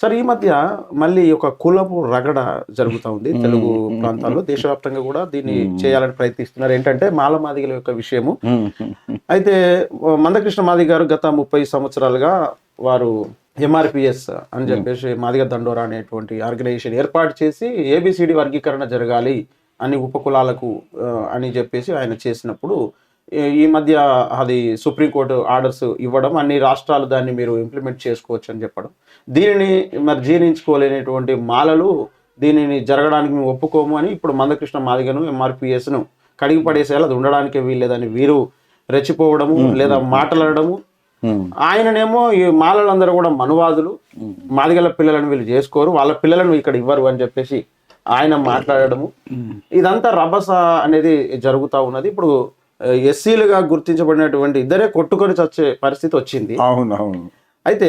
Sir ఈ మధ్య మళ్ళీ ఒక కులపు రగడ జరుగుతూ ఉంది తెలుగు ప్రాంతాల్లో. దేశవ్యాప్తంగా కూడా దీన్ని చేయాలని ప్రయత్నిస్తున్నారు. ఏంటంటే మాల మాదిగల యొక్క విషయము. అయితే మందకృష్ణ మాదిగ గారు గత ముప్పై సంవత్సరాలుగా వారు ఎంఆర్పిఎస్ అని చెప్పేసి మాదిగ దండోరా అనేటువంటి ఆర్గనైజేషన్ ఏర్పాటు చేసి ఏబిసిడి వర్గీకరణ జరగాలి అని ఉపకులాలకు అని చెప్పేసి ఆయన చేసినప్పుడు ఈ- ఈ మధ్య అది సుప్రీంకోర్టు ఆర్డర్స్ ఇవ్వడం అన్ని రాష్ట్రాలు దాన్ని మీరు ఇంప్లిమెంట్ చేసుకోవచ్చు అని చెప్పడం. దీనిని మరి జీర్ణించుకోలేనటువంటి మాలలు దీనిని జరగడానికి మేము ఒప్పుకోము అని ఇప్పుడు మందకృష్ణ మాదిగను ఎంఆర్పిఎస్ను కడిగి పడేసేలా అది ఉండడానికి వీల్లేదని వీరు రెచ్చిపోవడము లేదా మాట్లాడడము. ఆయననేమో ఈ మాలలందరూ కూడా మనువాదులు. మాదిగల పిల్లలను వీళ్ళు చేసుకోరు. వాళ్ళ పిల్లలను ఇక్కడ ఇవ్వరు అని చెప్పేసి ఆయన మాట్లాడడము. ఇదంతా రభస అనేది జరుగుతూ ఉన్నది. ఇప్పుడు ఎస్సీలుగా గుర్తించబడినటువంటి ఇద్దరే కొట్టుకొని చచ్చే పరిస్థితి వచ్చింది. అవును అవును. అయితే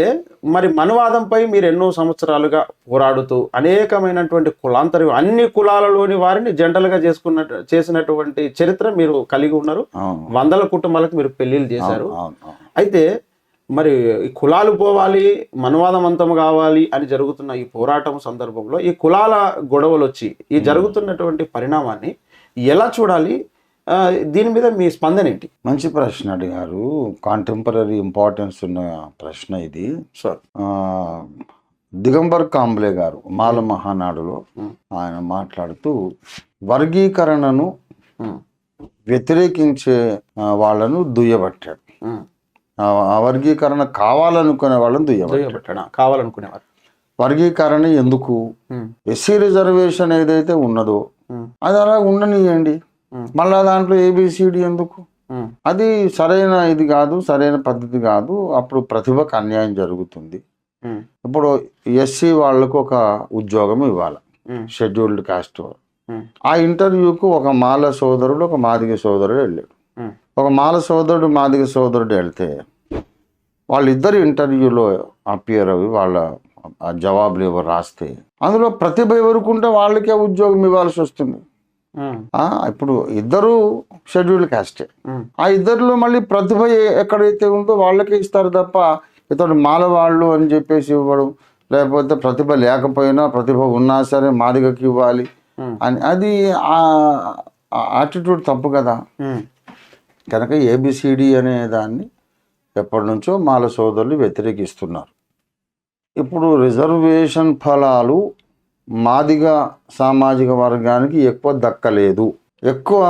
మరి మనువాదంపై మీరు ఎన్నో సంవత్సరాలుగా పోరాడుతూ అనేకమైనటువంటి కులాంతరి అన్ని కులాలలోని వారిని జంటలుగా చేసుకున్న చేసినటువంటి చరిత్ర మీరు కలిగి ఉన్నారు. వందల కుటుంబాలకు మీరు పెళ్ళిళ్ళు చేశారు. అయితే మరి ఈ కులాలు పోవాలి మనవాదం అంతం కావాలి అని జరుగుతున్న ఈ పోరాటం సందర్భంలో ఈ కులాల గొడవలు వచ్చి ఈ జరుగుతున్నటువంటి పరిణామాన్ని ఎలా చూడాలి? దీని మీద మీ స్పందన ఏంటి? మంచి ప్రశ్న అడిగారు. కాంటెంపరీ ఇంపార్టెన్స్ ఉన్న ప్రశ్న ఇది. సార్. దిగంబర్ కాంబ్లే గారు మాల మహానాడులో ఆయన మాట్లాడుతూ వర్గీకరణను వ్యతిరేకించే వాళ్ళను దుయ్యబట్టాడు వర్గీకరణ కావాలనుకునే వాళ్ళని దుయ్యబట్టాడు కావాలనుకునేవారు వర్గీకరణ ఎందుకు? ఎస్సీ రిజర్వేషన్ ఏదైతే ఉన్నదో అది అలా ఉండనియండి. మళ్ళా దాంట్లో ఏబిసిడి ఎందుకు? అది సరైన ఇది కాదు సరైన పద్ధతి కాదు. అప్పుడు ప్రతిభకు అన్యాయం జరుగుతుంది. ఇప్పుడు ఎస్సీ వాళ్ళకు ఒక ఉద్యోగం ఇవ్వాలి. షెడ్యూల్డ్ కాస్ట్ ఆ ఇంటర్వ్యూకు ఒక మాల సోదరుడు ఒక మాదిగ సోదరుడు వెళ్ళాడు. ఒక మాల సోదరుడు మాదిగ సోదరుడు వెళ్తే వాళ్ళిద్దరు ఇంటర్వ్యూలో అపియర్ అవి వాళ్ళ ఆ జవాబులు ఎవరు రాస్తే అందులో ప్రతిభ ఎవరికి ఉంటే వాళ్ళకే ఉద్యోగం ఇవ్వాల్సి వస్తుంది. ఇప్పుడు ఇద్దరు షెడ్యూల్డ్ కాస్టే ఉమ్, ఆ ఇద్దరిలో మళ్ళీ ప్రతిభ ఎక్కడైతే ఉందో వాళ్ళకే ఇస్తారు తప్ప ఇతడు మాలవాళ్ళు అని చెప్పేసి ఇవ్వడం. లేకపోతే ప్రతిభ లేకపోయినా ప్రతిభ ఉన్నా సరే మాదిగకి ఇవ్వాలి. అని అది యాటిట్యూడ్ తప్పు కదా. కనుక ఏబిసిడి అనే దాన్ని ఎప్పటి నుంచో మాల సోదరులు వ్యతిరేకిస్తున్నారు. ఇప్పుడు రిజర్వేషన్ ఫలాలు మాదిగ సామాజిక వర్గానికి ఎక్కువ దక్కలేదు. ఎక్కువ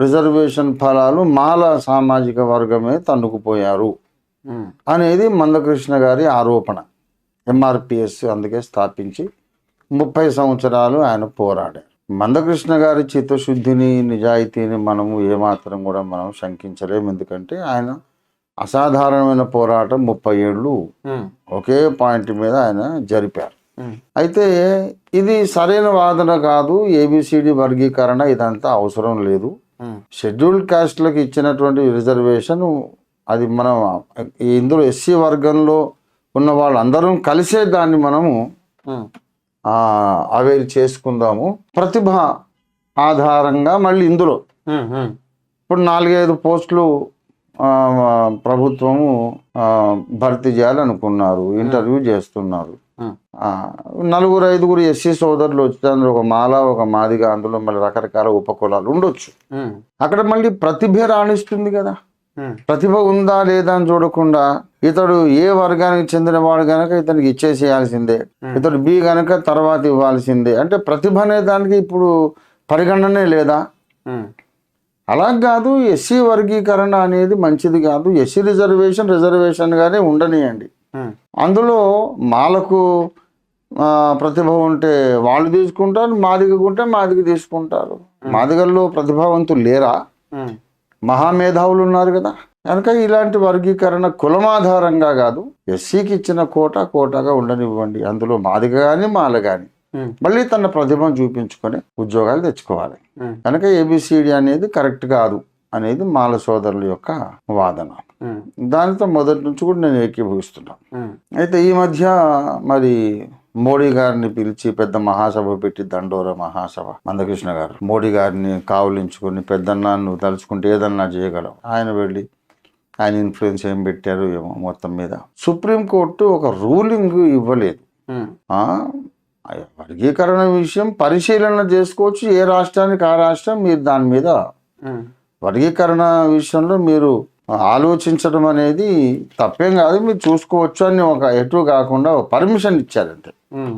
రిజర్వేషన్ ఫలాలు మాల సామాజిక వర్గమే తన్నుకుపోయారు అనేది మందకృష్ణ గారి ఆరోపణ. ఎంఆర్పిఎస్ అందుకే స్థాపించి ముప్పై సంవత్సరాలు ఆయన పోరాడారు. మందకృష్ణ గారి చిత్తశుద్ధిని నిజాయితీని మనము ఏమాత్రం కూడా మనం శంకించలేము. ఎందుకంటే ఆయన అసాధారణమైన పోరాటం ముప్పై ఏళ్ళు ఒకే పాయింట్ మీద ఆయన జరిపారు. అయితే ఇది సరైన వాదన కాదు. ఏబిసిడి వర్గీకరణ ఇదంతా అవసరం లేదు. షెడ్యూల్ కాస్ట్లకు ఇచ్చినటువంటి రిజర్వేషన్ అది మనం ఇందులో ఎస్సీ వర్గంలో ఉన్న వాళ్ళందరం కలిసే దాన్ని మనము అవేర్ చేసుకుందాము. ప్రతిభ ఆధారంగా మళ్ళీ ఇందులో ఇప్పుడు నాలుగైదు పోస్టులు ప్రభుత్వము భర్తీ చేయాలనుకున్నారు ఇంటర్వ్యూ చేస్తున్నారు. నలుగురు ఐదుగురు ఎస్సీ సోదరులు వచ్చి అందులో ఒక మాల ఒక మాదిగ అందులో మళ్ళీ రకరకాల ఉపకులాలు ఉండొచ్చు. అక్కడ మళ్ళీ ప్రతిభ రాణిస్తుంది కదా. ప్రతిభ ఉందా లేదా అని చూడకుండా ఇతడు ఏ వర్గానికి చెందినవాడు గనక ఇతనికి ఇచ్చేసేయాల్సిందే. ఇతడు బి గనక తర్వాత ఇవ్వాల్సిందే. అంటే ప్రతిభ అనే దానికి ఇప్పుడు పరిగణనే లేదా? అలా కాదు ఎస్సీ వర్గీకరణ అనేది మంచిది కాదు. ఎస్సీ రిజర్వేషన్ రిజర్వేషన్గానే ఉండనియండి. అందులో మాలకు ప్రతిభ ఉంటే వాళ్ళు తీసుకుంటారు మాదిగకు ఉంటే మాదిగ తీసుకుంటారు. మాదిగల్లో ప్రతిభావంతులు లేరా? మహామేధావులు ఉన్నారు కదా? కనుక ఇలాంటి వర్గీకరణ కులమాధారంగా కాదు ఎస్సీకి ఇచ్చిన కోట కోటాగా ఉండనివ్వండి. అందులో మాదిగ కానీ మాల కానీ మళ్ళీ తన ప్రతిభను చూపించుకొని ఉద్యోగాలు తెచ్చుకోవాలి. కనుక ఏబిసిడి అనేది కరెక్ట్ కాదు అనేది మాల సోదరుల యొక్క వాదన. దానితో మొదటి నుంచి కూడా నేను ఏకీభవిస్తున్నాను అయితే ఈ మధ్య మరి మోడీ గారిని పిలిచి పెద్ద మహాసభ పెట్టి దండోర మహాసభ మందకృష్ణ గారు. మోడీ గారిని కావులించుకొని పెద్దన్నా నువ్వు తలుచుకుంటే ఏదన్నా చేయగలవు ఆయన వెళ్ళి ఆయన ఇన్ఫ్లుయెన్స్ ఏం పెట్టారు ఏమో మొత్తం మీద. సుప్రీంకోర్టు ఒక రూలింగ్ ఇవ్వలేదు. వర్గీకరణ విషయం పరిశీలన చేసుకోవచ్చు. ఏ రాష్ట్రానికి ఆ రాష్ట్రం మీరు దాని మీద వర్గీకరణ విషయంలో మీరు ఆలోచించడం అనేది తప్పేం కాదు మీరు చూసుకోవచ్చు అని ఒక ఎటు కాకుండా పర్మిషన్ ఇచ్చారంతే ఉమ్,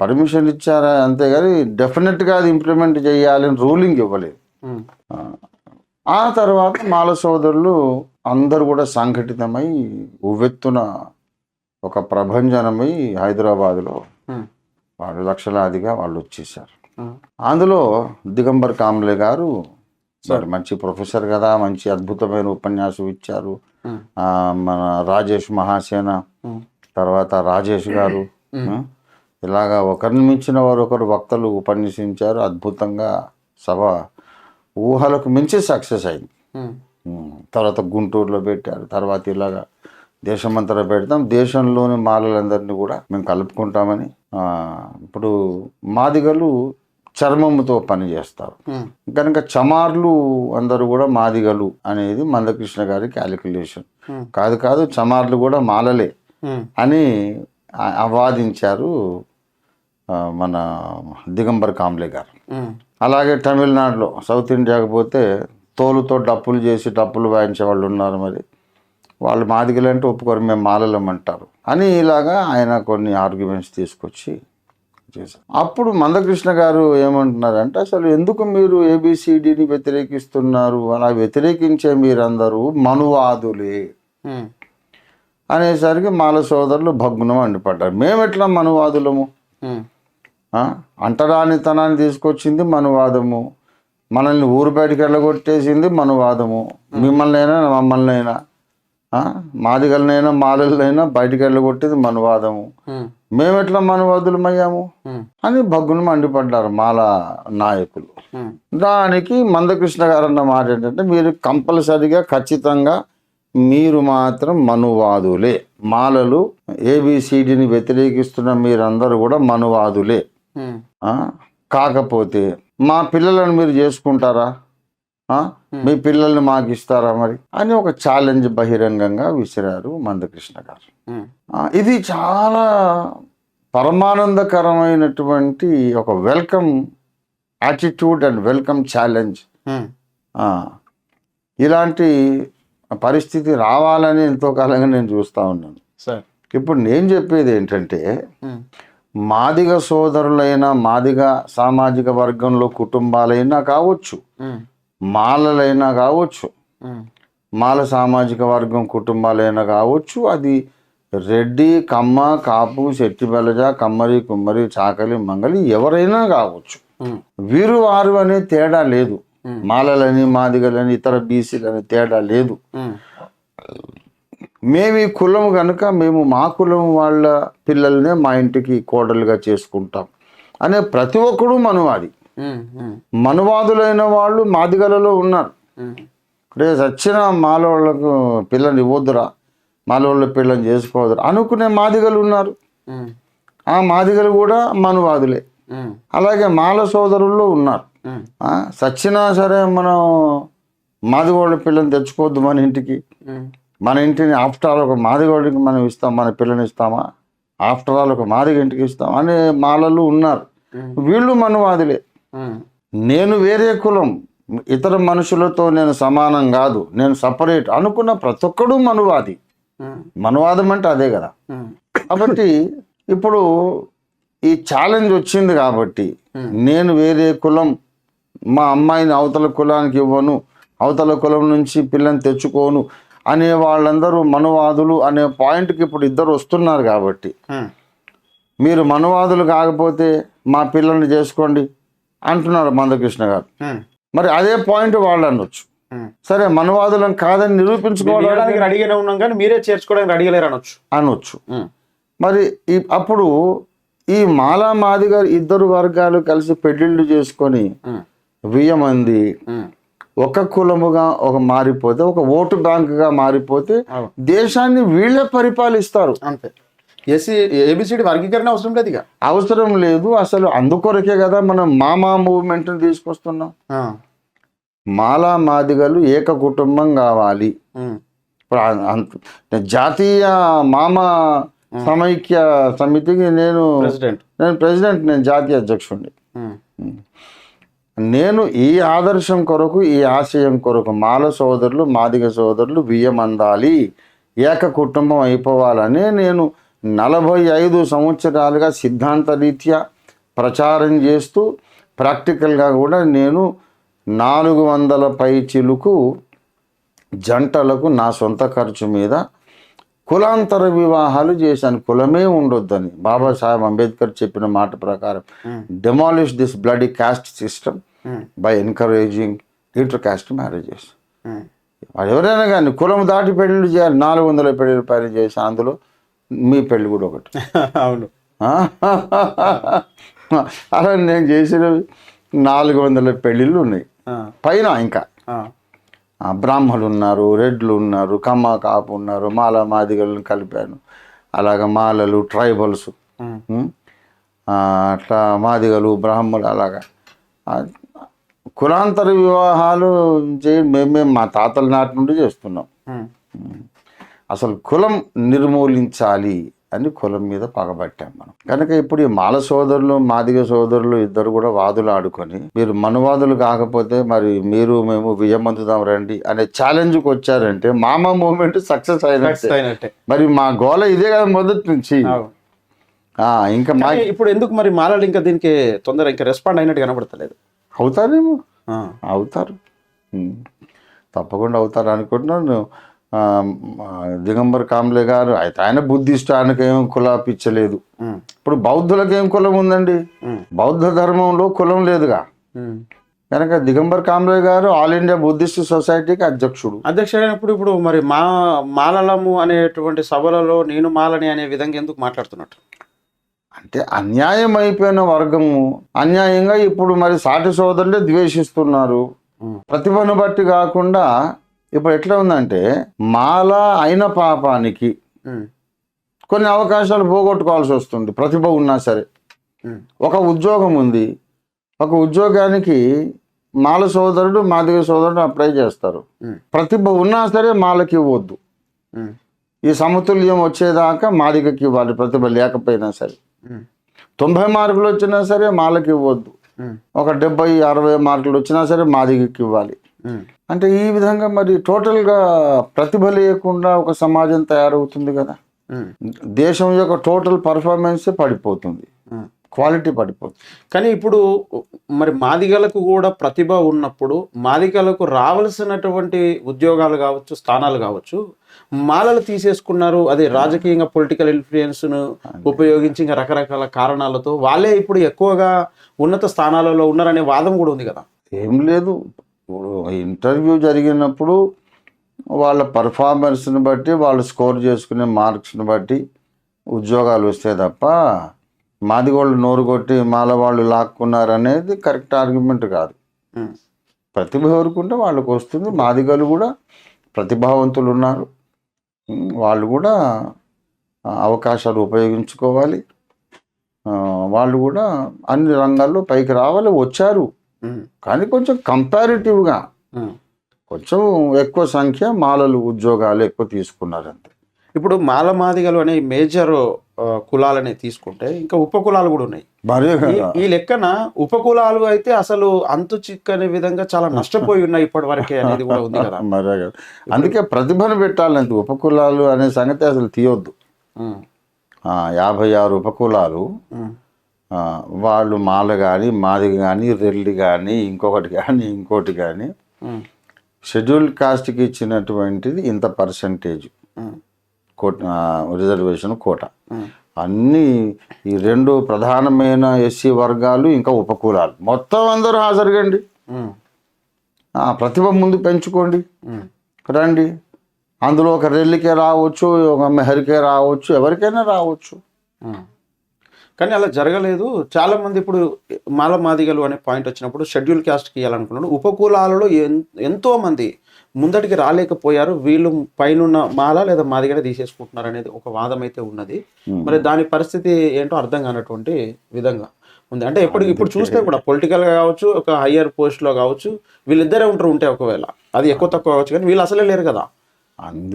పర్మిషన్ ఇచ్చారా అంతేగాని డెఫినెట్గా అది ఇంప్లిమెంట్ చేయాలని రూలింగ్ ఇవ్వలేదు. ఆ, తర్వాత మాల సోదరులు అందరూ కూడా సంఘటితమై ఉవ్వెత్తున ఒక ప్రభంజనమై హైదరాబాదులో వాళ్ళు లక్షలాదిగా వాళ్ళు వచ్చేసారు అందులో దిగంబర్ కాంబ్లే గారు మరి మంచి ప్రొఫెసర్ కదా మంచి అద్భుతమైన ఉపన్యాసం ఇచ్చారు. మన రాజేష్ మహాసేన తర్వాత రాజేష్ గారు ఇలాగా ఒకరిని మించిన వారు ఒకరు వక్తలు ఉపన్యసించారు. అద్భుతంగా సభ ఊహలకు మించి సక్సెస్ అయింది. తర్వాత గుంటూరులో పెట్టారు. తర్వాత ఇలాగా దేశమంతటా పెడతాం. దేశంలోని మాలలందరినీ కూడా మేము కలుపుకుంటామని ఇప్పుడు మాదిగలు చర్మముతో పని చేస్తారు. ఉమ్, కనుక చమార్లు అందరూ కూడా మాదిగలు అనేది మందకృష్ణ గారి క్యాలిక్యులేషన్. కాదు కాదు చమార్లు కూడా మాలలే అని ఆ, మన దిగంబర్ కాంబ్లే గారు. అలాగే తమిళనాడులో సౌత్ ఇండియాకి పోతే తోలుతో డప్పులు చేసి డప్పులు వాయించే వాళ్ళు ఉన్నారు మరి. వాళ్ళు మాదిగలంటే ఒప్పుకోరు మేము మాలలం అంటారు అని ఇలాగా ఆయన కొన్ని ఆర్గ్యుమెంట్స్ తీసుకొచ్చి అప్పుడు మందకృష్ణ గారు ఏమంటున్నారంటే అసలు ఎందుకు మీరు ఏబిసిడిని వ్యతిరేకిస్తున్నారు? అలా వ్యతిరేకించే మీరందరూ మనువాదులే. అనేసరికి మాల సోదరులు భగ్నం అండిపడ్డారు మేము ఎట్లా మనువాదులము? అంటరానితనాన్ని తీసుకొచ్చింది మనువాదము. మనల్ని ఊరు బయటికి వెళ్ళగొట్టేసింది మనువాదము. మిమ్మల్ని అయినా మమ్మల్ని అయినా ఆ? మాదిగలనైనా మాలలనైనా బయటికి వెళ్ళగొట్టేది మనువాదము. ఉమ్, మేము ఎట్లా మనువాదులమయ్యాము అని భగ్గును మండిపడ్డారు మాల నాయకులు. దానికి మందకృష్ణ గారు అన్న మాట ఏంటంటే మీరు కంపల్సరిగా ఖచ్చితంగా మీరు మాత్రం మనువాదులే. మాలలు ఏబిసిడిని వ్యతిరేకిస్తున్న మీరందరూ కూడా మనువాదులే? కాకపోతే మా పిల్లలను మీరు చేసుకుంటారా? మీ పిల్లల్ని మాకు ఇస్తారా మరి? అని ఒక ఛాలెంజ్ బహిరంగంగా విసిరారు మందకృష్ణ గారు. ఇది చాలా పరమానందకరమైనటువంటి ఒక welcome attitude and welcome challenge ఇలాంటి పరిస్థితి రావాలని ఎంతో కాలంగా నేను చూస్తూ ఉన్నాను. సార్. ఇప్పుడు నేను చెప్పేది ఏంటంటే మాదిగ సోదరులైన మాదిగ సామాజిక వర్గంలో కుటుంబాలైనా కావచ్చు. మాలలైనా కావచ్చు మాల సామాజిక వర్గం కుటుంబాలైనా కావచ్చు అది రెడ్డి కమ్మ కాపు శెట్టి బెలజ కమ్మరి కుమ్మరి చాకలి మంగలి ఎవరైనా కావచ్చు. వీరు వారు అనే తేడా లేదు. మాలలని మాదిగలని ఇతర బీసీలని తేడా లేదు. మేము ఈ కులం కనుక మేము మా కులం వాళ్ళ పిల్లల్నే మా ఇంటికి కోడలుగా చేసుకుంటాం. అనే ప్రతి ఒక్కడు ఉమ్, ఉమ్, మనువాదులైన వాళ్ళు మాదిగలలో ఉన్నారు. ఉమ్, చచ్చిన మాలోళ్ళకు పిల్లని ఇవ్వద్దురా. మాలోళ్ళ పిల్లని చేసుకోవద్దురా. అనుకునే మాదిగలు ఉన్నారు. ఆ మాదిగలు కూడా మనువాదులే. అలాగే మాల సోదరుల్లో ఉన్నారు. ఉమ్, చచ్చినా సరే మనం మాదిగోళ్ళ పిల్లని తెచ్చుకోవద్దు మన ఇంటికి. మన ఇంటిని ఆఫ్టర్ ఆల్ ఒక మాదిగోళ్ళకి మనం ఇస్తాం మన పిల్లని ఇస్తామా? ఆఫ్టర్ ఆల్ ఒక మాదిగ ఇంటికి ఇస్తాం అనే మాలలు ఉన్నారు. వీళ్ళు మనువాదులే. నేను వేరే కులం ఇతర మనుషులతో నేను సమానం కాదు నేను సపరేట్ అనుకున్న ప్రతి ఒక్కడు మనువాది. మనువాదం అంటే అదే కదా. కాబట్టి ఇప్పుడు ఈ ఛాలెంజ్ వచ్చింది కాబట్టి నేను వేరే కులం మా అమ్మాయిని అవతల కులానికి ఇవ్వను అవతల కులం నుంచి పిల్లని తెచ్చుకోను అనే వాళ్ళందరూ మనువాదులు అనే పాయింట్కి ఇప్పుడు ఇద్దరు వస్తున్నారు కాబట్టి. మీరు మనువాదులు కాకపోతే మా పిల్లల్ని చేసుకోండి. అంటున్నారు మందకృష్ణ గారు. మరి అదే పాయింట్ వాళ్ళు అనొచ్చు. సరే మనువాదులం కాదని నిరూపించుకోవడానికి రెడీగానే ఉన్నాం కానీ మీరే చేర్చుకోవడానికి రెడీగా లేరు అనొచ్చు. అనొచ్చు మరి అప్పుడు ఈ మాలా మాదిగా ఇద్దరు వర్గాలు కలిసి పెళ్ళిళ్ళు చేసుకొని వెయ్యి మంది ఉమ్, ఒక కులముగా ఒక మారిపోతే ఒక ఓటు బ్యాంకుగా మారిపోతే. దేశాన్ని వీళ్ళే పరిపాలిస్తారు. అంతే. ఎస్సీ ఏబిసిడి వర్గీకరణ అవసరం లేదు ఇక. అవసరం లేదు. అసలు అందుకొరకే కదా మనం మామా మూవ్మెంట్ తీసుకొస్తున్నాం. మాలా మాదిగలు ఏక కుటుంబం కావాలి. జాతీయ మామ సమైక్య సమితికి నేను ప్రెసిడెంట్. నేను ప్రెసిడెంట్ నేను జాతీయ అధ్యక్షుడిని. నేను ఈ ఆదర్శం కొరకు ఈ ఆశయం కొరకు మాల సోదరులు మాదిగ సోదరులు బియ్యం అందాలి. ఏక కుటుంబం అయిపోవాలని నేను నలభై ఐదు సంవత్సరాలుగా సిద్ధాంత రీత్యా ప్రచారం చేస్తూ ప్రాక్టికల్గా కూడా నేను నాలుగు వందల పై చిలుకు జంటలకు నా సొంత ఖర్చు మీద కులాంతర వివాహాలు చేశాను. కులమే ఉండొద్దని బాబాసాహెబ్ అంబేద్కర్ చెప్పిన మాట ప్రకారం. Demolish this bloody caste system. By encouraging inter caste marriages ఎవరైనా కానీ కులం దాటి పెళ్ళిళ్ళు చేయాలి నాలుగు వందల పెళ్ళిళ్ళు పైన చేసి అందులో మీ పెళ్ళి కూడా ఒకటి. అవును? అలా నేను చేసినవి నాలుగు వందల పెళ్ళిళ్ళు ఉన్నాయి. పైన ఇంకా. బ్రాహ్మలు ఉన్నారు రెడ్లు ఉన్నారు కమ్మ కాపు ఉన్నారు మాల మాదిగలను కలిపాను. అలాగ మాలలు ట్రైబల్స్. అట్లా మాదిగలు బ్రాహ్మణులు అలాగా. కులాంతర వివాహాలు చే మేము మేము మా తాతల నాటి నుండి చేస్తున్నాం. అసలు కులం నిర్మూలించాలి అని కులం మీద పగబట్టాం మనం. కనుక ఇప్పుడు ఈ మాల సోదరులు మాదిగ సోదరులు ఇద్దరు కూడా వాదులు ఆడుకొని మీరు మనువాదులు కాకపోతే మరి మీరు మేము విజయమంతుదాం రండి అనే ఛాలెంజ్కి వచ్చారంటే మామ మూమెంట్ సక్సెస్ అయినట్టే. మరి మా గోల ఇదే కదా మొదటి నుంచి. ఇంకా మా ఇప్పుడు ఎందుకు మరి మాలలు ఇంకా దీనికి తొందర ఇంకా రెస్పాండ్ అయినట్టు కనబడతలేదు? అవుతారేమో. అవుతారు. తప్పకుండా అవుతారు అనుకుంటున్నాను. దిగంబర్ కాంబ్లే గారు అయితే ఆయన బుద్ధిస్ట్ ఆయనకేం కుల పిచ్చలేదు. ఇప్పుడు బౌద్ధులకు ఏం కులం ఉందండి. బౌద్ధ ధర్మంలో కులం లేదుగా. కనుక దిగంబర్ కాంబ్లే గారు ఆల్ ఇండియా బుద్ధిస్ట్ సొసైటీకి అధ్యక్షుడు అధ్యక్షుడైనప్పుడు ఇప్పుడు మరి మా మాలలము అనేటువంటి సభలలో నేను మాలని అనే విధంగా ఎందుకు మాట్లాడుతున్నట్టు అంటే అన్యాయం అయిపోయిన వర్గము అన్యాయంగా ఇప్పుడు మరి సాటి సోదరులే ద్వేషిస్తున్నారు. ప్రతిభను బట్టి కాకుండా ఇప్పుడు ఎట్లా ఉందంటే మాల అయిన పాపానికి. కొన్ని అవకాశాలు పోగొట్టుకోవాల్సి వస్తుంది ప్రతిభ ఉన్నా సరే. ఒక ఉద్యోగం ఉంది ఒక ఉద్యోగానికి మాల సోదరుడు మాదిగ సోదరుడు అప్లై చేస్తారు. ప్రతిభ ఉన్నా సరే మాలకి ఇవ్వద్దు. ఈ సమతుల్యం వచ్చేదాకా మాదిగకి ఇవ్వాలి ప్రతిభ లేకపోయినా సరే. తొంభై మార్కులు వచ్చినా సరే మాలకి ఇవ్వద్దు. ఒక డెబ్బై అరవై మార్కులు వచ్చినా సరే మాదిగకి ఇవ్వాలి. అంటే ఈ విధంగా మరి టోటల్గా ప్రతిభ లేకుండా ఒక సమాజం తయారవుతుంది కదా. దేశం యొక్క టోటల్ పర్ఫార్మెన్స్ పడిపోతుంది. క్వాలిటీ పడిపోతుంది. కానీ ఇప్పుడు మరి మాదిగలకు కూడా ప్రతిభ ఉన్నప్పుడు మాదిగలకు రావాల్సినటువంటి ఉద్యోగాలు కావచ్చు స్థానాలు కావచ్చు మాలలు తీసేసుకున్నారు. అది రాజకీయంగా పొలిటికల్ ఇన్ఫ్లుయెన్స్ను ఉపయోగించి ఇంకా రకరకాల కారణాలతో వాళ్ళే ఇప్పుడు ఎక్కువగా ఉన్నత స్థానాలలో ఉన్నారనే వాదం కూడా ఉంది కదా. ఏం లేదు. ఇప్పుడు ఇంటర్వ్యూ జరిగినప్పుడు వాళ్ళ పర్ఫార్మెన్స్ని బట్టి వాళ్ళు స్కోర్ చేసుకునే మార్క్స్ని బట్టి ఉద్యోగాలు వస్తాయి తప్ప మాదిగోళ్ళు నోరు కొట్టి మాల వాళ్ళు లాక్కున్నారు అనేది కరెక్ట్ ఆర్గ్యుమెంట్ కాదు. ప్రతిభ ఎవరుకుంటే వాళ్ళకు వస్తుంది. మాదిగలు కూడా ప్రతిభావంతులు ఉన్నారు. వాళ్ళు కూడా అవకాశాలు ఉపయోగించుకోవాలి. వాళ్ళు కూడా అన్ని రంగాల్లో పైకి రావాలి. వచ్చారు. కానీ కొంచెం కంపారిటివ్గా. కొంచెం ఎక్కువ సంఖ్య మాలలు ఉద్యోగాలు ఎక్కువ తీసుకున్నారు అంతే. ఇప్పుడు మాల మాదిగలు అనే మేజర్ కులాలని తీసుకుంటే ఇంకా ఉప కులాలు కూడా ఉన్నాయి. ఈ- లెక్కన ఉపకులాలు అయితే అసలు అంతు చిక్కని విధంగా చాలా నష్టపోయి ఉన్నాయి ఇప్పటి వరకే అనేది కూడా ఉంది కదా. మరే కదా అందుకే ప్రతిభను పెట్టాలంటే ఉపకులాలు అనే సంగతి అసలు తీయొద్దు. యాభై ఆరు ఉపకులాలు వాళ్ళు మాల కానీ మాది కానీ రెల్లి కానీ ఇంకొకటి కానీ ఇంకోటి కానీ. షెడ్యూల్ కాస్ట్కి ఇచ్చినటువంటిది ఇంత పర్సంటేజ్. కోట రిజర్వేషన్ కోట. అన్నీ ఈ రెండు ప్రధానమైన ఎస్సీ వర్గాలు ఇంకా ఉపకులాలు మొత్తం అందరూ హాజరుగండి. ఆ, ప్రతిభ ముందు పెంచుకోండి. రండి అందులో ఒక రెల్లికే రావచ్చు ఒక మెహరికే రావచ్చు ఎవరికైనా రావచ్చు. కానీ అలా జరగలేదు. చాలా మంది ఇప్పుడు మాల మాదిగలు అనే పాయింట్ వచ్చినప్పుడు షెడ్యూల్ క్యాస్ట్కి ఇవ్వాలనుకున్నాడు ఉపకులాలలో ఎంతో మంది ముందటికి రాలేకపోయారు. వీళ్ళు పైనున్న మాల లేదా మాదిగనే తీసేసుకుంటున్నారు అనేది ఒక వాదం అయితే ఉన్నది మరి దాని పరిస్థితి ఏంటో అర్థం కానటువంటి విధంగా ఉంది. అంటే ఎప్పుడు ఇప్పుడు చూస్తే కూడా పొలిటికల్గా కావచ్చు ఒక హయ్యర్ పోస్ట్లో కావచ్చు వీళ్ళిద్దరే ఉంటారు ఉంటే ఒకవేళ. అది ఎక్కువ తక్కువ కావచ్చు కానీ వీళ్ళు అసలే లేరు కదా.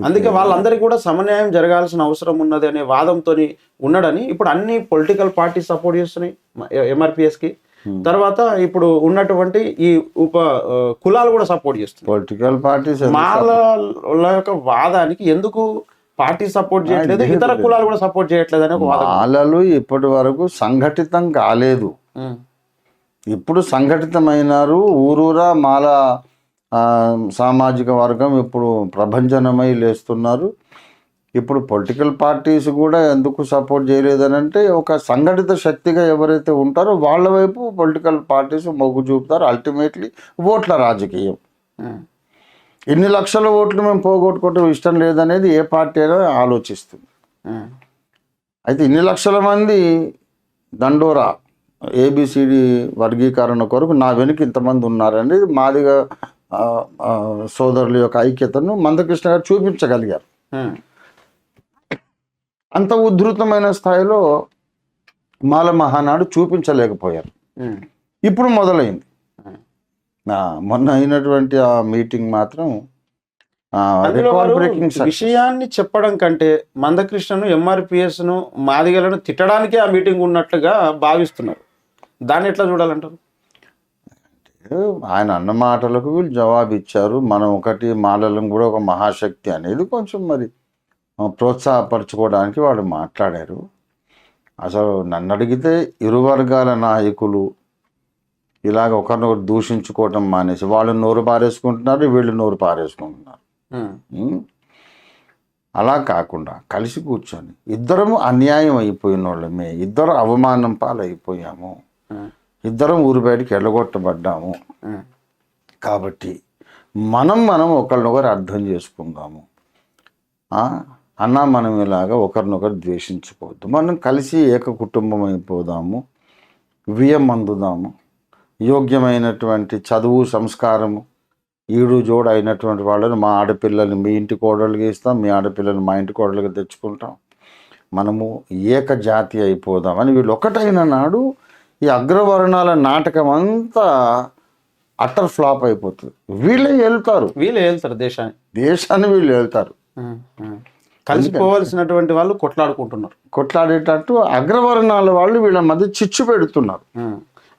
అందుకే వాళ్ళందరికీ కూడా సమన్యాయం జరగాల్సిన అవసరం ఉన్నది అనే వాదంతో ఉన్నాడని ఇప్పుడు అన్ని పొలిటికల్ పార్టీ సపోర్ట్ చేస్తున్నాయి ఎంఆర్పిఎస్కి. తర్వాత ఇప్పుడు ఉన్నటువంటి ఈ ఉప కులాలు కూడా సపోర్ట్ చేస్తున్నాయి. పొలిటికల్ పార్టీస్ మాల యొక్క వాదానికి ఎందుకు పార్టీ సపోర్ట్ చేయట్లేదు ఇతర కులాలు కూడా సపోర్ట్ చేయట్లేదు అనే ఒక వాదం. మాలలు ఇప్పటి వరకు సంఘటితం కాలేదు. ఉమ్, ఇప్పుడు సంఘటితమైనారు ఊరూరా మాల సామాజిక వర్గం ఇప్పుడు ప్రభంజనమై లేస్తున్నారు. ఇప్పుడు పొలిటికల్ పార్టీస్ కూడా ఎందుకు సపోర్ట్ చేయలేదని అంటే ఒక సంఘటిత శక్తిగా ఎవరైతే ఉంటారో వాళ్ళ వైపు పొలిటికల్ పార్టీస్ మొగ్గు చూపుతారు. అల్టిమేట్లీ ఓట్ల రాజకీయం. ఇన్ని లక్షల ఓట్లు మేము పోగొట్టుకోవటం ఇష్టం లేదనేది ఏ పార్టీ అయినా ఆలోచిస్తుంది. అయితే ఇన్ని లక్షల మంది దండోరా ఏబిసిడి వర్గీకరణ కొరకు నా వెనుక ఇంతమంది ఉన్నారనేది మాదిగా సోదరుల యొక్క ఐక్యతను మందకృష్ణ గారు చూపించగలిగారు. అంత ఉధృతమైన స్థాయిలో మాల మహానాడు చూపించలేకపోయారు. ఇప్పుడు మొదలైంది. మొన్న అయినటువంటి ఆ మీటింగ్ మాత్రం విషయాన్ని చెప్పడం కంటే మందకృష్ణను ఎంఆర్పిఎస్ను మాదిగలను తిట్టడానికే ఆ మీటింగ్ ఉన్నట్లుగా భావిస్తున్నారు. దాన్ని ఎట్లా చూడాలంటారు? ఆయన అన్న మాటలకు వీళ్ళు జవాబు ఇచ్చారు మనం ఒకటి మాలలం కూడా ఒక మహాశక్తి అనేది కొంచెం మరి ప్రోత్సాహపరచుకోవడానికి వాళ్ళు మాట్లాడారు. అసలు నన్ను అడిగితే ఇరు వర్గాల నాయకులు ఇలాగ ఒకరినొకరు దూషించుకోవటం మానేసి వాళ్ళు నోరు పారేసుకుంటున్నారు వీళ్ళు నోరు పారేసుకుంటున్నారు? అలా కాకుండా కలిసి కూర్చొని ఇద్దరము అన్యాయం అయిపోయిన వాళ్ళమే ఇద్దరు అవమానం పాలైపోయాము. ఇద్దరం ఊరు బయటికి వెళ్ళగొట్టబడ్డాము కాబట్టి మనం మనం ఒకరినొకరు అర్థం చేసుకుందాము? అన్నా మనం ఇలాగా ఒకరినొకరు ద్వేషించుకోవద్దు. మనం కలిసి ఏక కుటుంబం అయిపోదాము. వియం అందుదాము యోగ్యమైనటువంటి చదువు సంస్కారము ఈడు జోడు అయినటువంటి వాళ్ళని మా ఆడపిల్లల్ని మీ ఇంటి కోడళ్ళకి ఇస్తాం మీ ఆడపిల్లల్ని మా ఇంటి కోడళ్ళకి తెచ్చుకుంటాం. మనము ఏక జాతి అయిపోదాం అని వీళ్ళు ఒకటైన నాడు ఈ అగ్రవర్ణాల నాటకం అంతా అట్టర్ ఫ్లాప్ అయిపోతుంది. వీళ్ళే వెళ్తారు వీళ్ళే వెళ్తారు దేశాన్ని. దేశాన్ని వీళ్ళు వెళ్తారు. కలిసిపోవలసినటువంటి వాళ్ళు కొట్లాడుకుంటున్నారు. కొట్లాడేటట్టు అగ్రవర్ణాల వాళ్ళు వీళ్ళ మధ్య చిచ్చు పెడుతున్నారు.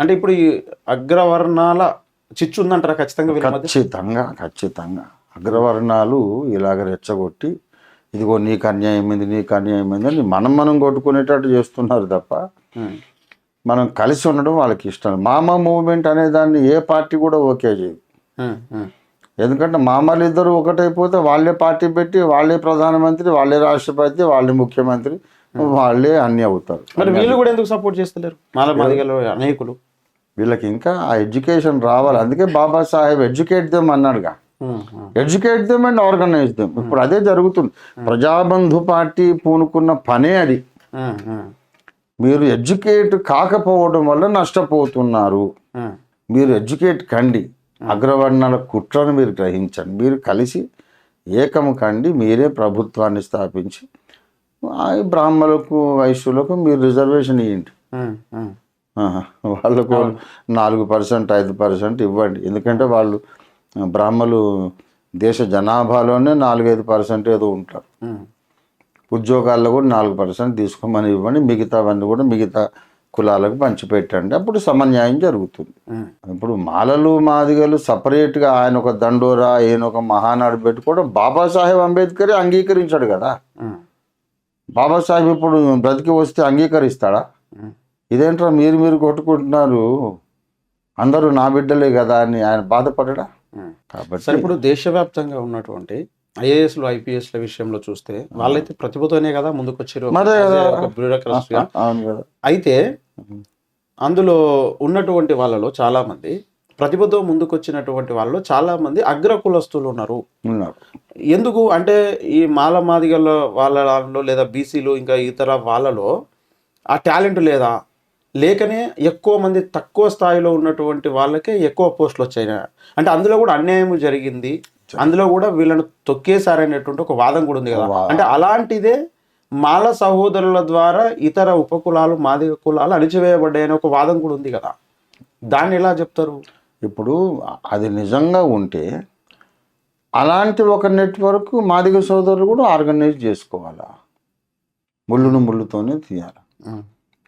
అంటే ఇప్పుడు ఈ అగ్రవర్ణాల చిచ్చు ఉందంటారా ఖచ్చితంగా ఖచ్చితంగా ఖచ్చితంగా. అగ్రవర్ణాలు ఇలాగ రెచ్చగొట్టి ఇదిగో నీకు అన్యాయమైంది నీకు అన్యాయమైంది అని మనం మనం కొట్టుకునేటట్టు చేస్తున్నారు తప్ప మనం కలిసి ఉండడం వాళ్ళకి ఇష్టం. మామా మూవ్మెంట్ అనే దాన్ని ఏ పార్టీ కూడా ఓకే చేయదు. ఎందుకంటే మామలు ఇద్దరు ఒకటైపోతే వాళ్ళే పార్టీ పెట్టి వాళ్ళే ప్రధానమంత్రి వాళ్ళే రాష్ట్రపతి వాళ్ళే ముఖ్యమంత్రి వాళ్ళే అన్నీ అవుతారు. మరి వీళ్ళు కూడా ఎందుకు సపోర్ట్ చేస్తలేరు? అనేకులు. వీళ్ళకి ఇంకా ఆ ఎడ్యుకేషన్ రావాలి. అందుకే Babasaheb educate them అన్నాడుగా. Educate them and organise them. ఇప్పుడు అదే జరుగుతుంది. ప్రజాబంధు పార్టీ పూనుకున్న పనే అది. మీరు ఎడ్యుకేట్ కాకపోవడం వల్ల నష్టపోతున్నారు. మీరు ఎడ్యుకేట్ కండి. అగ్రవర్ణాల కుట్రను మీరు గ్రహించండి. మీరు కలిసి ఏకము కండి. మీరే ప్రభుత్వాన్ని స్థాపించి బ్రాహ్మణులకు వైశ్యులకు మీరు రిజర్వేషన్ ఇవ్వండి. వాళ్ళకు నాలుగు పర్సెంట్ ఐదు పర్సెంట్ ఇవ్వండి. ఎందుకంటే వాళ్ళు బ్రాహ్మలు దేశ జనాభాలోనే నాలుగైదు పర్సెంట్ ఏదో ఉంటారు. ఉద్యోగాల్లో కూడా నాలుగు పర్సెంట్ తీసుకోమని ఇవ్వండి మిగతావన్నీ కూడా మిగతా కులాలకు పంచిపెట్టండి. అప్పుడు సమన్యాయం జరుగుతుంది. ఇప్పుడు మాలలు మాదిగలు సపరేట్గా ఆయన ఒక దండోరా ఈయన ఒక మహానాడు పెట్టుకోవడం బాబాసాహెబ్ అంబేద్కరే అంగీకరించాడు కదా. బాబాసాహెబ్ ఇప్పుడు బ్రతికి వస్తే అంగీకరిస్తాడా. ఇదేంట్రా మీరు మీరు కొట్టుకుంటున్నారు? అందరూ నా బిడ్డలే కదా అని ఆయన బాధపడడా. కాబట్టి ఇప్పుడు దేశవ్యాప్తంగా ఉన్నటువంటి ఐఏఎస్లు ఐపీఎస్ల విషయంలో చూస్తే వాళ్ళైతే ప్రతిభతోనే కదా ముందుకు వచ్చారు. బ్యూరోక్రసీగా అయితే అందులో ఉన్నటువంటి వాళ్ళలో చాలా మంది ప్రతిభతో ముందుకు వచ్చినటువంటి వాళ్ళలో చాలా మంది అగ్ర కులస్తులు ఉన్నారు. ఉన్నారు. ఎందుకు? అంటే ఈ మాల మాదిగల వాళ్ళలో లేదా బీసీలు ఇంకా ఇతర వాళ్ళలో ఆ టాలెంట్ లేదా? లేకనే ఎక్కువ మంది తక్కువ స్థాయిలో ఉన్నటువంటి వాళ్ళకే ఎక్కువ పోస్టులు వచ్చాయి అంటే అందులో కూడా అన్యాయం జరిగింది. అందులో కూడా వీళ్ళను తొక్కేశారనేటువంటి ఒక వాదం కూడా ఉంది కదా. అంటే అలాంటిదే మాల సహోదరుల ద్వారా ఇతర ఉపకులాలు మాదిగ కులాలు అణిచివేయబడ్డాయనే ఒక వాదం కూడా ఉంది కదా. దాన్ని ఎలా చెప్తారు? ఇప్పుడు అది నిజంగా ఉంటే అలాంటి ఒక నెట్వర్క్ మాదిగ సోదరులు కూడా ఆర్గనైజ్ చేసుకోవాలా? ముళ్ళును ముళ్ళుతోనే తీయాలి?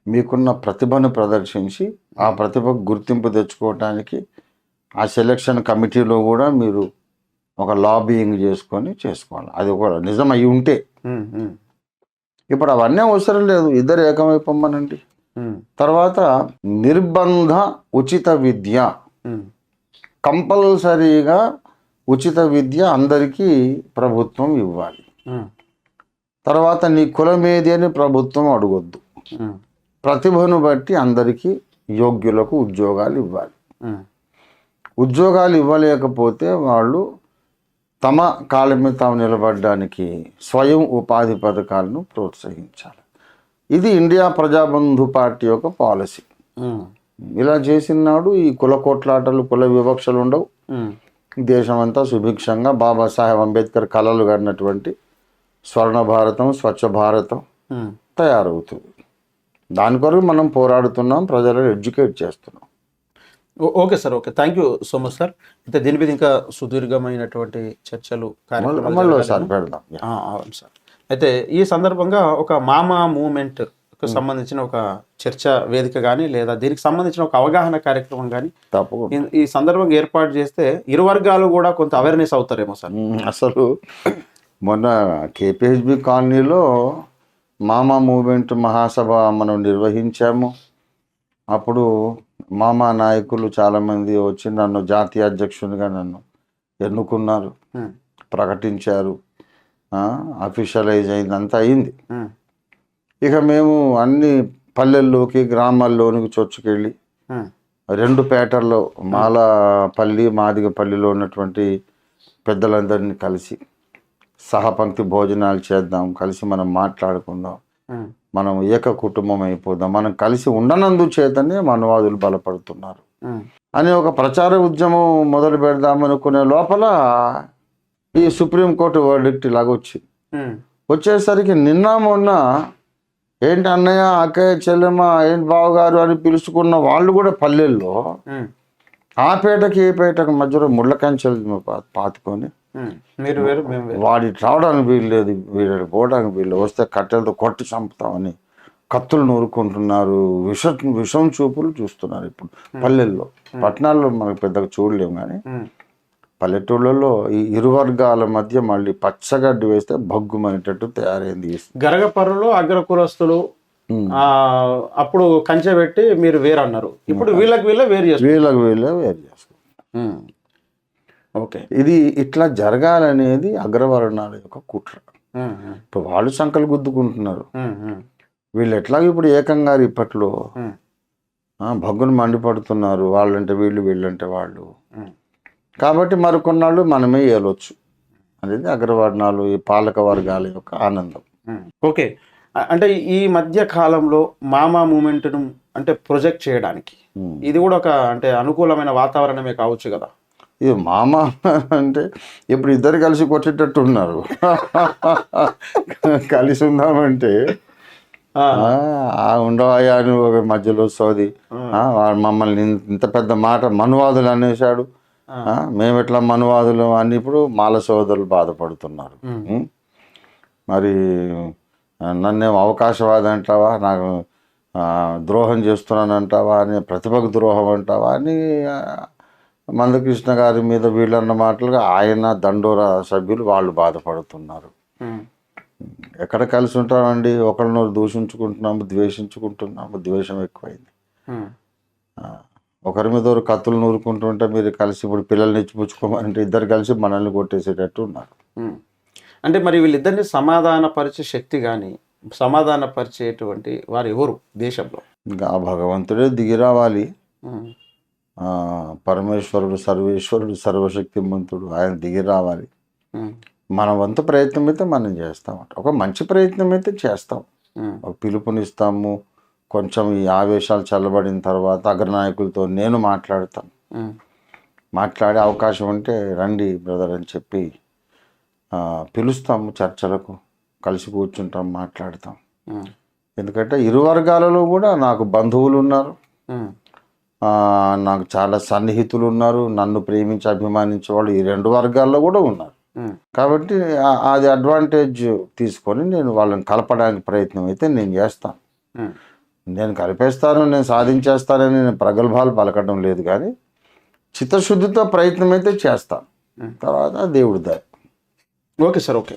మీకున్న ప్రతిభను ప్రదర్శించి ఆ ప్రతిభకు గుర్తింపు తెచ్చుకోవటానికి ఆ సెలక్షన్ కమిటీలో కూడా మీరు ఒక లాబియింగ్ చేసుకొని చేసుకోవాలి. అది కూడా నిజం అయి ఉంటే. ఇప్పుడు అవన్నీ అవసరం లేదు. ఇద్దరు ఏకమైపోమ్మనండి తర్వాత నిర్బంధ ఉచిత విద్య. కంపల్సరీగా ఉచిత విద్య అందరికీ ప్రభుత్వం ఇవ్వాలి. తర్వాత నీ కులం ఏది అని ప్రభుత్వం అడగొద్దు. ప్రతిభను బట్టి అందరికీ యోగ్యులకు ఉద్యోగాలు ఇవ్వాలి. ఉద్యోగాలు ఇవ్వలేకపోతే వాళ్ళు తమ కాళ్ళ మీద తాము నిలబడడానికి స్వయం ఉపాధి పథకాలను ప్రోత్సహించాలి. ఇది ఇండియా ప్రజాబంధు పార్టీ యొక్క పాలసీ. ఇలా చేసినాడు ఈ కుల కొట్లాటలు కుల వివక్షలు ఉండవు. దేశమంతా సుభిక్షంగా బాబాసాహెబ్ అంబేద్కర్ కలలు కన్నటువంటి స్వర్ణ భారతం స్వచ్ఛ భారతం. తయారవుతుంది. దాని కొరకు మనం పోరాడుతున్నాం ప్రజలను ఎడ్యుకేట్ చేస్తున్నాం. Okay sir okay. Thank you so much sir. అయితే దీని మీద ఇంకా సుదీర్ఘమైనటువంటి చర్చలు కార్యక్రమాలు అవును సార్. అయితే ఈ సందర్భంగా ఒక మామా మూమెంట్ సంబంధించిన ఒక చర్చ వేదిక కానీ లేదా దీనికి సంబంధించిన ఒక అవగాహన కార్యక్రమం కానీ తప్పకుండా. ఈ- సందర్భంగా ఏర్పాటు చేస్తే ఇరు వర్గాలు కూడా కొంత అవేర్నెస్ అవుతారేమో సార్. అసలు మొన్న కేపీహెచ్బి కాలనీలో మామా మూవ్మెంట్ మహాసభ మనం నిర్వహించాము. అప్పుడు మామా నాయకులు చాలామంది వచ్చి నన్ను జాతీయ అధ్యక్షునిగా నన్ను ఎన్నుకున్నారు ఉమ్, ప్రకటించారు అఫీషియలైజ్ అయింది అంతా అయింది. ఉమ్, ఇక మేము అన్ని పల్లెల్లోకి గ్రామాల్లోనికి చొచ్చుకెళ్ళి ఉమ్, రెండు పేటల్లో మాలపల్లి మాదిగపల్లిలో ఉన్నటువంటి పెద్దలందరినీ కలిసి సహపంక్తి భోజనాలు చేద్దాం కలిసి మనం మాట్లాడుకుందాం. మనం ఏక కుటుంబం అయిపోదాం. మనం కలిసి ఉండనందు చేతనే మనవాదులు బలపడుతున్నారు. అని ఒక ప్రచార ఉద్యమం మొదలు పెడదామనుకునే లోపల ఈ సుప్రీంకోర్టు వర్డిక్ట్ ఇలాగ వచ్చింది ఉమ్, వచ్చేసరికి నిన్న మొన్న ఏంటి అన్నయ్య అక్కయ్య చెల్లెమ్మ ఏంటి బావగారు అని పిలుచుకున్న వాళ్ళు కూడా పల్లెల్లో ఆ. పేటకి ఏ పేటకి మధ్యలో ముళ్ళ కంచెలు పా- పాతుకొని. మీరు వేరు వాడి రావడానికి వీలు లేదు వీడు పోవడానికి వీళ్ళు వస్తే కట్టెలతో కొట్టి చంపుతామని కత్తులు నూరుకుంటున్నారు. విష విషం చూపులు చూస్తున్నారు ఇప్పుడు పల్లెల్లో. పట్టణాల్లో మనకు పెద్దగా చూడలేము కానీ పల్లెటూళ్ళలో ఈ ఇరు వర్గాల మధ్య మళ్ళీ పచ్చగడ్డి వేస్తే భగ్గుమనేటట్టు తయారైంది గరగపర్రులో అగ్ర కులస్తులు ఉమ్. ఆ, అప్పుడు కంచె పెట్టి మీరు వేరు అన్నారు ఇప్పుడు వీళ్ళకి వీళ్ళే వేరు చేస్తారు వీళ్ళకి వీళ్ళే వేరు చేసుకుంటారు ఓకే. ఇది ఇట్లా జరగాలనేది అగ్రవర్ణాల యొక్క కుట్ర. ఇప్పుడు వాళ్ళు సంకలు గుద్దుకుంటున్నారు. వీళ్ళు ఎట్లాగో ఇప్పుడు ఏకంగారు ఇప్పట్లో. భగ్గును మండిపడుతున్నారు. వాళ్ళంటే వీళ్ళు వీళ్ళంటే వాళ్ళు. కాబట్టి మరికొన్నాళ్ళు మనమే ఏలొచ్చు. అనేది అగ్రవర్ణాలు ఈ పాలక వర్గాల యొక్క ఆనందం. ఓకే. అంటే ఈ మధ్య కాలంలో మామా మూమెంట్ను అంటే ప్రొజెక్ట్ చేయడానికి. ఇది కూడా ఒక అంటే అనుకూలమైన వాతావరణమే కావచ్చు కదా. ఇది మామ అంటే ఇప్పుడు ఇద్దరు కలిసి కొట్టేటట్టు ఉన్నారు. కలిసి ఉందామంటే ఉండవాయా అని ఒక మధ్యలో వాడు మమ్మల్ని ఇంత పెద్ద మాట మనువాదులు అనేసాడు మేము ఎట్లా మనువాదులు అని ఇప్పుడు మాల సోదరులు బాధపడుతున్నారు? మరి నన్నేం అవకాశవాది అంటావా నాకు ద్రోహం చేస్తున్నానంటావా? అని ప్రతిభకు ద్రోహం అంటావా? అని మందకృష్ణ గారి మీద వీళ్ళన్న మాటలుగా ఆయన దండోరా సభ్యులు వాళ్ళు బాధపడుతున్నారు. ఎక్కడ కలిసి ఉంటామండి? ఒకరినొకరు దూషించుకుంటున్నాము ద్వేషించుకుంటున్నాము ద్వేషం ఎక్కువైంది. ఒకరి మీద ఒకరు కత్తులు నూరుకుంటుంటే మీరు కలిసి ఇప్పుడు పిల్లల్ని ఇచ్చిపుచ్చుకోమంటే ఇద్దరు కలిసి మనల్ని కొట్టేసేటట్టు ఉన్నారు. అంటే మరి వీళ్ళిద్దరిని సమాధానపరిచే శక్తి కానీ సమాధానపరిచేటువంటి వారు ఎవరు దేశంలో? ఇంకా భగవంతుడే దిగి రావాలి. పరమేశ్వరుడు సర్వేశ్వరుడు సర్వశక్తిమంతుడు ఆయన దిగి రావాలి. మన వంతు ప్రయత్నం అయితే మనం చేస్తాం ఒక మంచి ప్రయత్నం అయితే చేస్తాం. ఒక పిలుపునిస్తాము. కొంచెం ఈ ఆవేశాలు చల్లబడిన తర్వాత అగ్రనాయకులతో నేను మాట్లాడతాను. మాట్లాడే అవకాశం ఉంటే రండి బ్రదర్ అని చెప్పి పిలుస్తాము చర్చలకు. కలిసి కూర్చుంటాం మాట్లాడతాం. ఎందుకంటే ఇరు వర్గాలలో కూడా నాకు బంధువులు ఉన్నారు. నాకు చాలా సన్నిహితులు ఉన్నారు నన్ను ప్రేమించి అభిమానించే వాళ్ళు ఈ రెండు వర్గాల్లో కూడా ఉన్నారు. కాబట్టి అది అడ్వాంటేజ్ తీసుకొని నేను వాళ్ళని కలపడానికి ప్రయత్నం అయితే నేను చేస్తాను. నేను కలిపేస్తాను నేను సాధించేస్తానని నేను ప్రగల్భాలు పలకడం లేదు కానీ చిత్తశుద్ధితో ప్రయత్నం అయితే చేస్తాను. తర్వాత దేవుడి దయ. Okay sir okay.